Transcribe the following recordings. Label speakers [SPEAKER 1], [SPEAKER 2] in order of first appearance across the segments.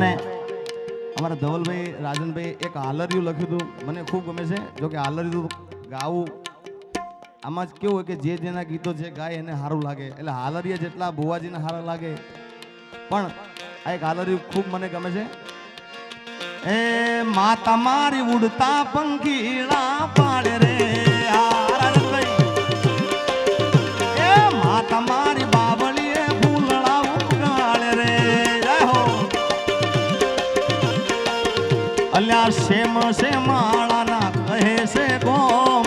[SPEAKER 1] અને અમારા ધવલભાઈ, રાજનભાઈ એક હાલરિયું લખ્યું હતું. મને ખૂબ ગમે છે. જો કે હાલરિયું ગાવું. આમાં જ કેવું હોય કે જે જેના ગીતો જે ગાય એને સારું લાગે. એટલે હાલરિયા જેટલા ભુવાજીને સારા લાગે. પણ આ એક હાલરિયું ખૂબ મને ગમે છે. એ માતા મારી ઉડતા પંખીડા પાડે રે. અલ્યા શેમ શેમાળાના કહે છે ગોમ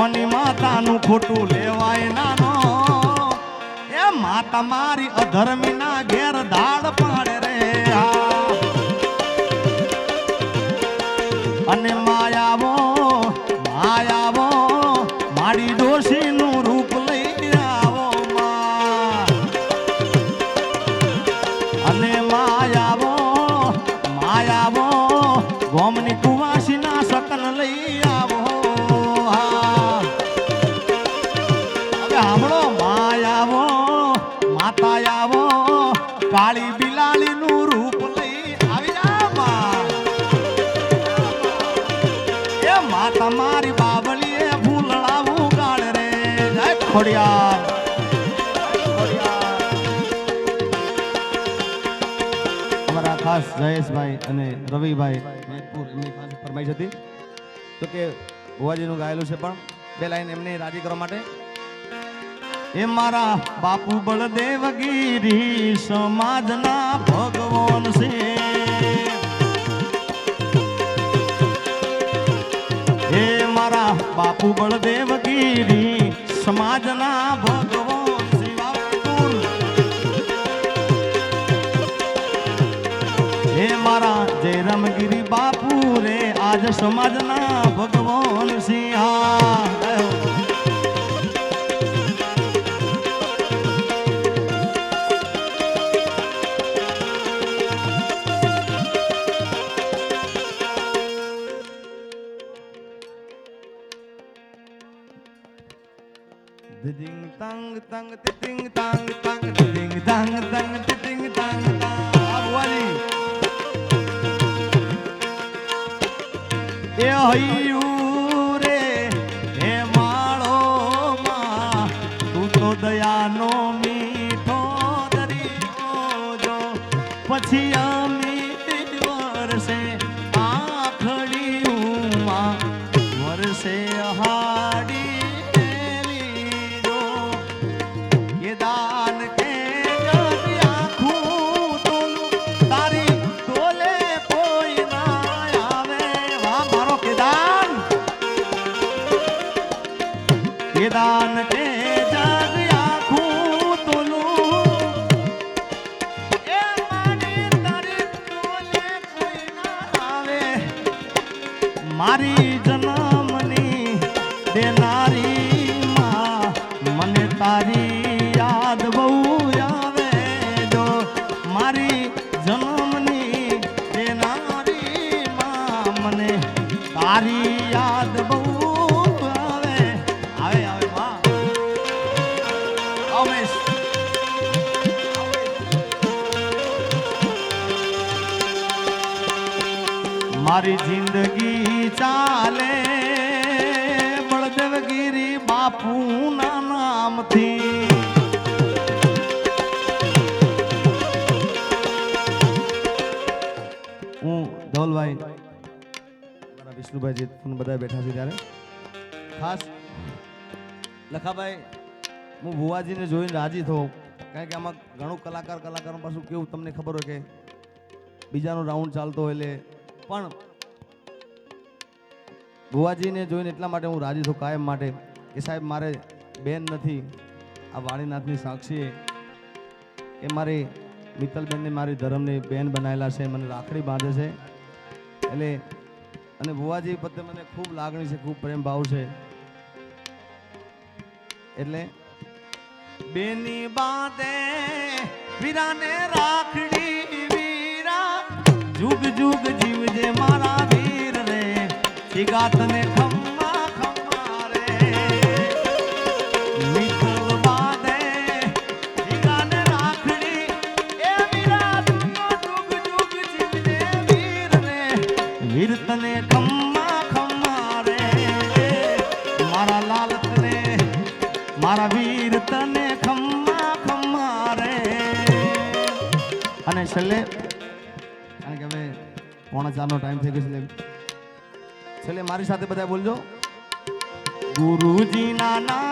[SPEAKER 1] ઓની માતાનું ખોટું લેવાય નાનો. એ માતા મારી અધર્મીના ઘેર દાળ પાડે ખોડિયાર. અમારા ખાસ જયેશભાઈ અને રવિભાઈ ફરમાઈશ હતી. તો કે ભુવાજીનું ગાયેલું છે પણ બે લાઈન એમને રાજી કરવા માટે. એ મારા બાપુ બળદેવગીરી સમાજના ભગવાન છે. બાપુ બળદેવગીરી સમાજના ભગવાન શિવાપુર હે મારા જયરામગીરી બાપુ રે આજ સમાજના ભગવાન Sinha. Ting tang tang ding tang tang ting tang tang આવવાની એ હૈયું રે હે માળો માં તું તો દયાનો મીઠો દરિયો જો પછી મારી જન્મની મારી જિંદગી ચાલે. બળદેવગીરી બાપુના નામથી. હું ધવલભાઈ, મારા વિષ્ણુભાઈ જેતપુર બધા બેઠા છે ત્યારે. ખાસ લખાભાઈ, હું ભુવાજીને જોઈને રાજી થયો. કારણ કે આમાં ઘણું કલાકાર કલાકારો પાછું કેવું તમને ખબર હોય કે બીજાનો રાઉન્ડ ચાલતો હોય એટલે પણ ભુવાજીને જોઈને એટલા માટે હું રાજી છું કાયમ માટે કે સાહેબ, મારે બેન નથી, આ વાણીનાથની સાક્ષીએ એ. મારી મિત્તલબેનને, મારી ધર્મની બેન બનાવેલા છે, મને રાખડી બાંધે છે. એટલે, અને ભુવાજી પ્રત્યે મને ખૂબ લાગણી છે, ખૂબ પ્રેમ ભાવ છે. એટલે, બેની બાંધે, વીરાને રાખડી જુગ જુગ જીવજે મારા વીર રે. શિગા તને સાથે બધા બોલજો. ગુરુજીના નામની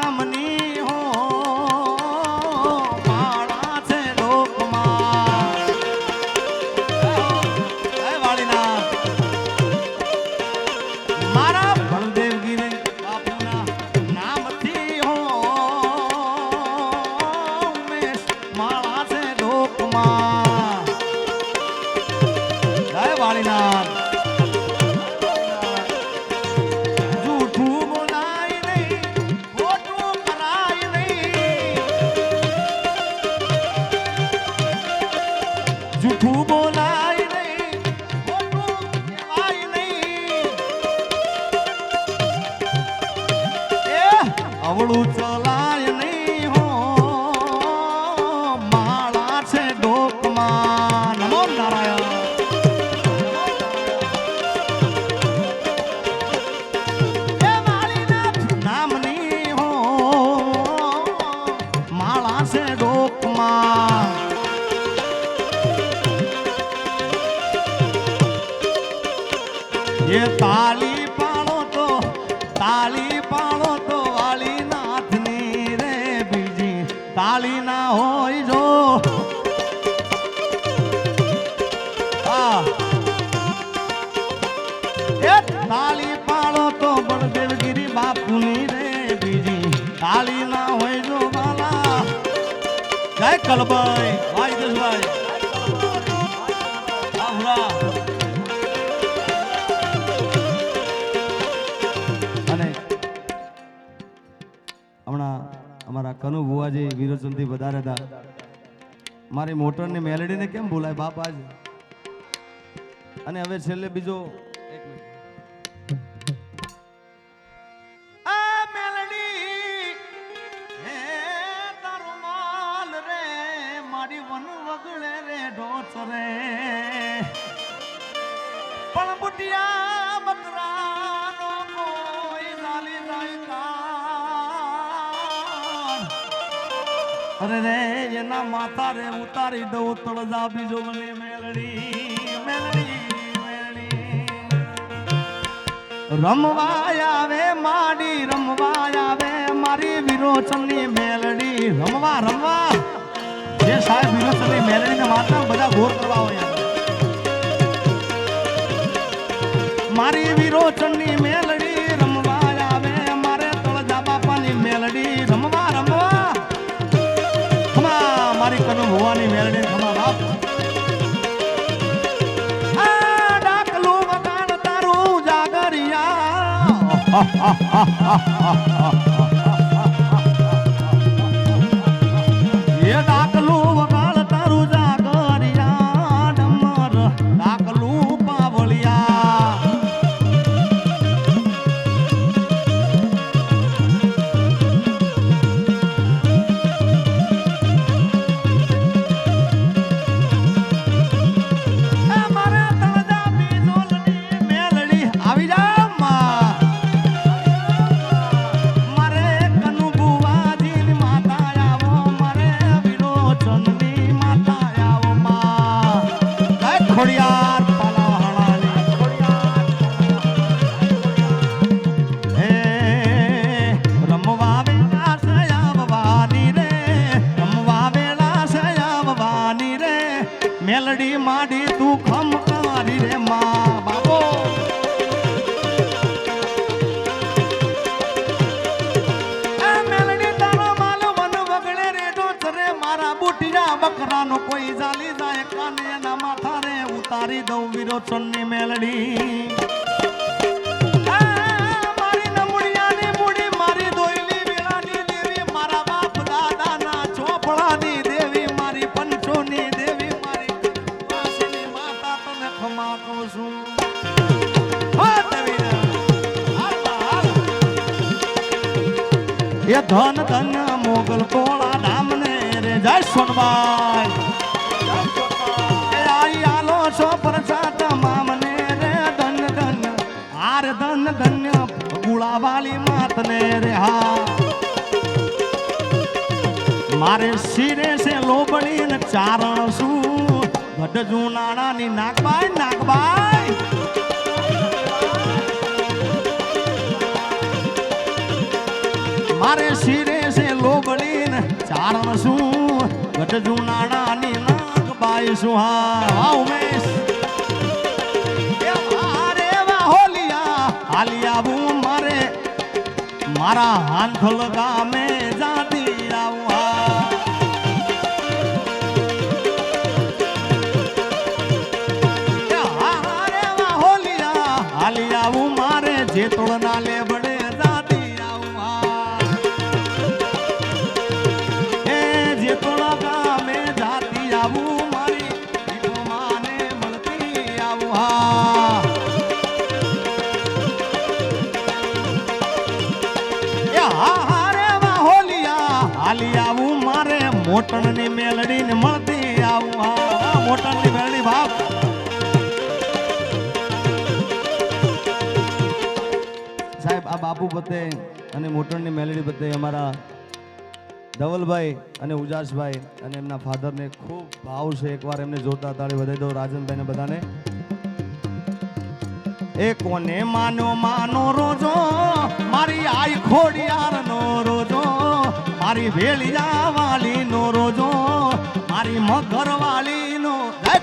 [SPEAKER 1] જૂઠું બોલાય એ તાલી પાડો કનુ બુવાજી વિરોચનથી વધારે હતા. મારી મોટરની મેલેડીને કેમ બોલાય બાપ આજ? અને હવે છેલ્લે બીજો અરે રે, એના માતા રે ઉતારી દઉં તળજા બીજો મને રમવા આવે માડી રમવા આવે મારી વિરોચનની મેલડી. રમવા રમવા. જે સાહેબ વિરોચનની મેલડીને માતા બધા ઘોર કરવા હોય મારી વિરોચનની મેલડી ભુવાની મેલડી ખમા બાપ તારું જાગરિયા. મેલડી માડી તું ખમકારી રે મા બાપો. બકરાનો કોઈ જાલી જાય, કાને એના માથા રે ઉતારી દઉં વિરોચનની મેલડી. એ ધન ધન મોગલ કોળા ધામને રે જય સોનબાઈ. એ આઈ આલો છો પ્રસાદ મામને રે ધન ધન, હાર ધન ધન્ય ગુળાવાળી માતને રે હા મારે શિરે છે લોબણી ચારણ શું? ગઢ જુનાણાની નાગબાઈ નાગબાઈ. ગઢ જુનાણાની નાગબાઈ શું હા ઉમેશ મારે હોલિયા હાલી આવું મારે. મારા હાંથલ ગામે હાલી આવું મારે જેતોડ ના લેબડે મારે મોટણ ને મળતી આવું હા મોટણની મેલડી બાપ સાહેબ, આ બાપુ પતે અને મોટણની મેલડી પતે અમારા ધવલભાઈ અને ઉજાસભાઈ અને એમના ફાધરને ખૂબ ભાવ છે. એકવાર એમને જોતા તાળી વધારી દો રાજનભાઈ ને બધાને. એ કોને માનો માનો રોજો? મારી આઈ ખોડિયાર નો રોજો. મારી ભેળિયા વાલી નો રોજો મારી મગર વાલી નો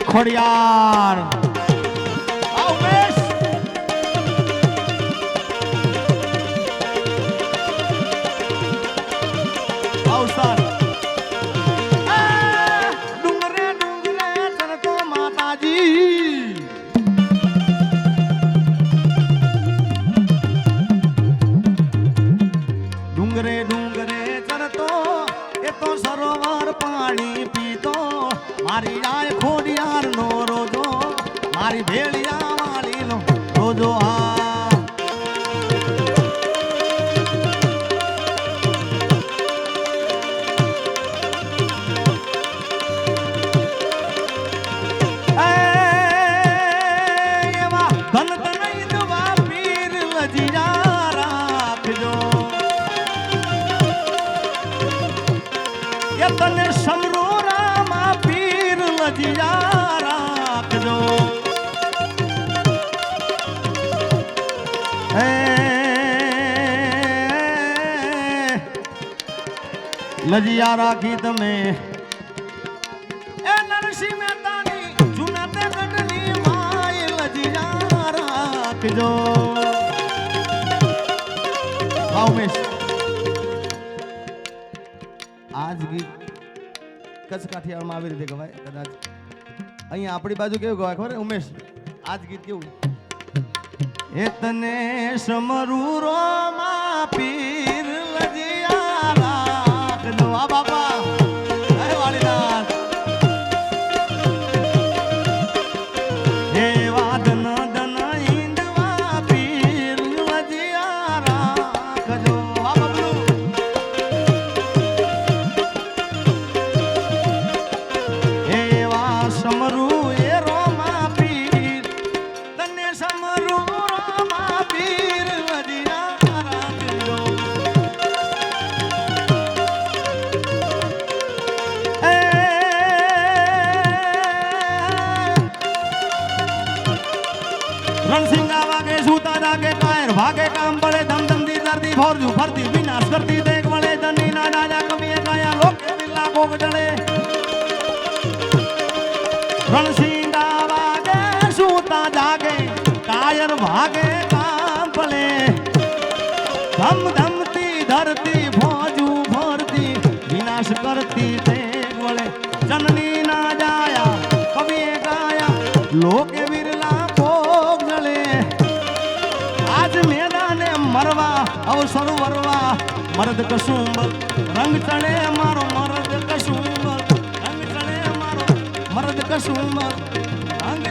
[SPEAKER 1] ખોડિયાર! લજિયા રાખી તમે. એ નરસિંહ મહેતાની જૂના તે ગઢની માય લજિયા રાખજો. વાહ ઉમેશ આ ગીત કચ્છ કાઠિયાવાડમાં આવી રીતે ગવાય કદાચ. અહીંયા આપણી બાજુ કેવું ગવાય ખબર ઉમેશ આજ ગીત કેવું? એ તને સમરૂરો માપી રાખજો મરદ કસુંબ રંગ ચડે મારો મરદ કસુંબ રંગ ચડે મારો મરદ કસુંબ રંગ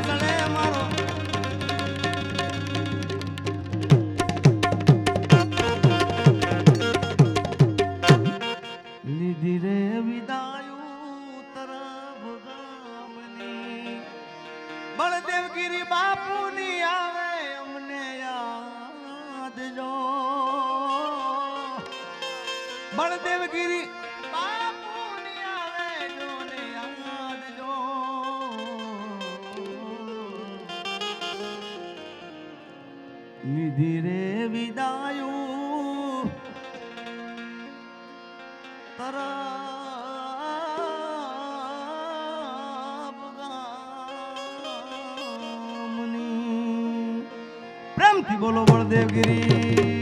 [SPEAKER 1] પ્રેમથી બોલો બળદેવગીરી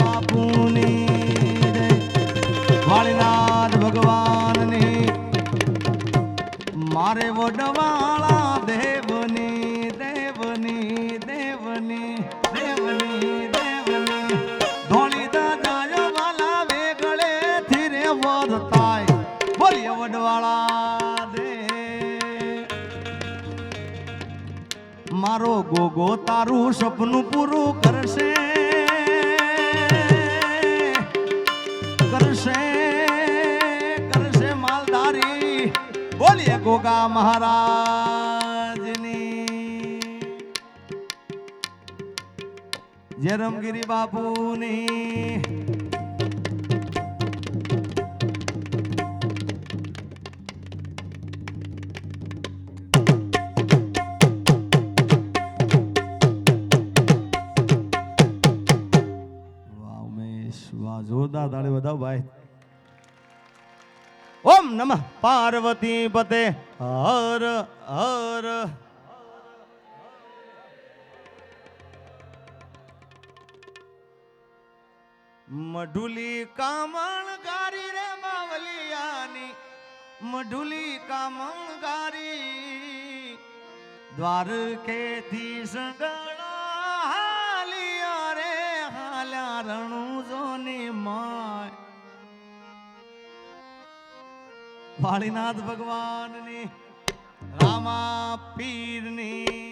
[SPEAKER 1] બાપુની. વાળીનાથ ભગવાનની. મારે વડવાળા દેવની દેવની દેવની દેવની દેવની. ધોળી દાદાયો વાલા વેગળે થીરે વધતાય. બોલીએ વડવાળા દે. મારો ગોગો તારું સપનું પૂરું કરશે. કરશે કરશે માલધારી. બોલીએ ગોગા મહારાજની. જય રમગીરી બાપુની. જોરદાર તાળી બધા ભાઈ ઓમ નમઃ. પાર્વતી પતે. હર હર. મઢુલી કામણ ગારી રે માવલિયાની. મઢુલી કામણ ગારી. દ્વારકેથી સગળા વાળીનાથ ભગવાનની રામા પીરની